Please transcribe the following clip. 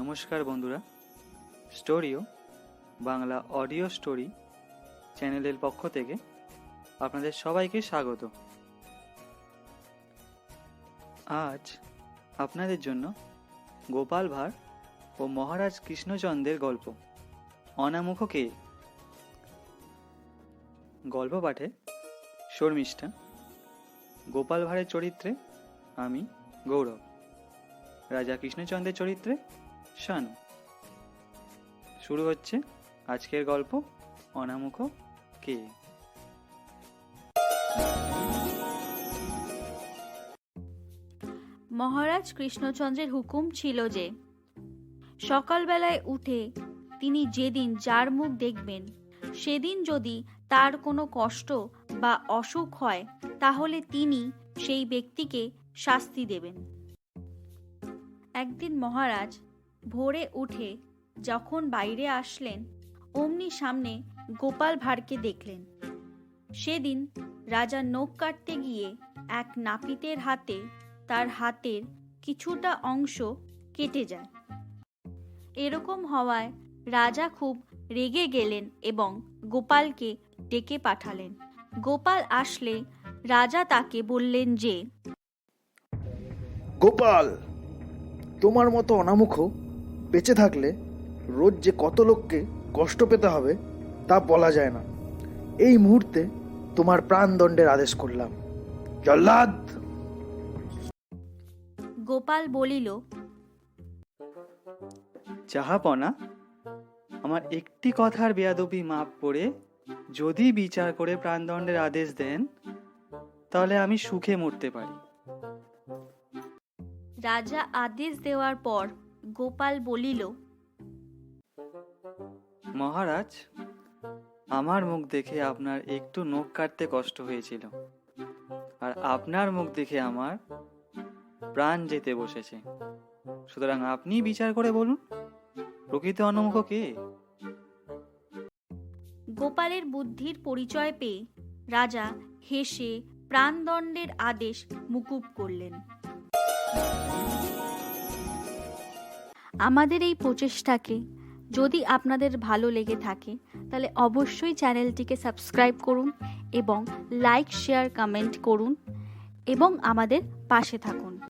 নমস্কার বন্ধুরা। স্টোরিও, Bangla audio story চ্যানেলের পক্ষ থেকে আপনাদের সবাইকে স্বাগত। আজ আপনাদের জন্য গোপাল ভাঁড় ও মহারাজ কৃষ্ণচন্দ্রের গল্প, অনামুখ কে? গল্প পাঠে শর্মিষ্ঠা, গোপাল ভাঁড়ের চরিত্রে আমি গৌরব, রাজা কৃষ্ণচন্দ্রের চরিত্রে শানু। শুরু হচ্ছে আজকের গল্প অনামুখ কে? মহারাজ কৃষ্ণচন্দ্রের হুকুম ছিল যে, সকালবেলায় উঠে তিনি যেদিন যার মুখ দেখবেন, সেদিন যদি তার কোনো কষ্ট বা অসুখ হয়, তাহলে তিনি সেই ব্যক্তিকে শাস্তি দেবেন। একদিন মহারাজ ভোরে উঠে যখন বাইরে আসলেন, অমনি সামনে গোপাল ভাঁড়কে দেখলেন। সেদিন রাজা নখ কাটতে গিয়ে এক নাপিতের হাতে তার হাতের কিছুটা অংশ কেটে যায়। এরকম হওয়ায় রাজা খুব রেগে গেলেন এবং গোপালকে ডেকে পাঠালেন। গোপাল আসলে রাজা তাকে বললেন যে, গোপাল, তোমার মতো অনামুখ বেঁচে থাকলে রোজ যে কত লোককে কষ্ট পেতে হবে তা বলা যায় না। এই মুহূর্তে তোমার প্রাণদণ্ডের আদেশ করলাম। জল্লাদ! গোপাল বলিল যাহাপনা আমার একটি কথার বেয়াদবি মাপ করে যদি বিচার করে প্রাণদণ্ডের আদেশ দেন তাহলে আমি সুখে মরতে পারি। রাজা আদেশ দেওয়ার পর গোপাল বলিল মহারাজ আমার মুখ দেখে আপনার একটু নখ কাটতে কষ্ট হয়েছিল আর আপনার মুখ দেখে আমার প্রাণ যেতে বসেছে। সুতরাং আপনি বিচার করে বলুন প্রকৃত অনমুখ কে? গোপালের বুদ্ধির পরিচয় পেয়ে রাজা হেসে প্রাণদণ্ডের আদেশ মুকুব করলেন। আমাদের এই প্রচেষ্টাকে যদি আপনাদের ভালো লেগে থাকে, তাহলে অবশ্যই চ্যানেলটিকে সাবস্ক্রাইব করুন এবং লাইক, শেয়ার, কমেন্ট করুন এবং আমাদের পাশে থাকুন।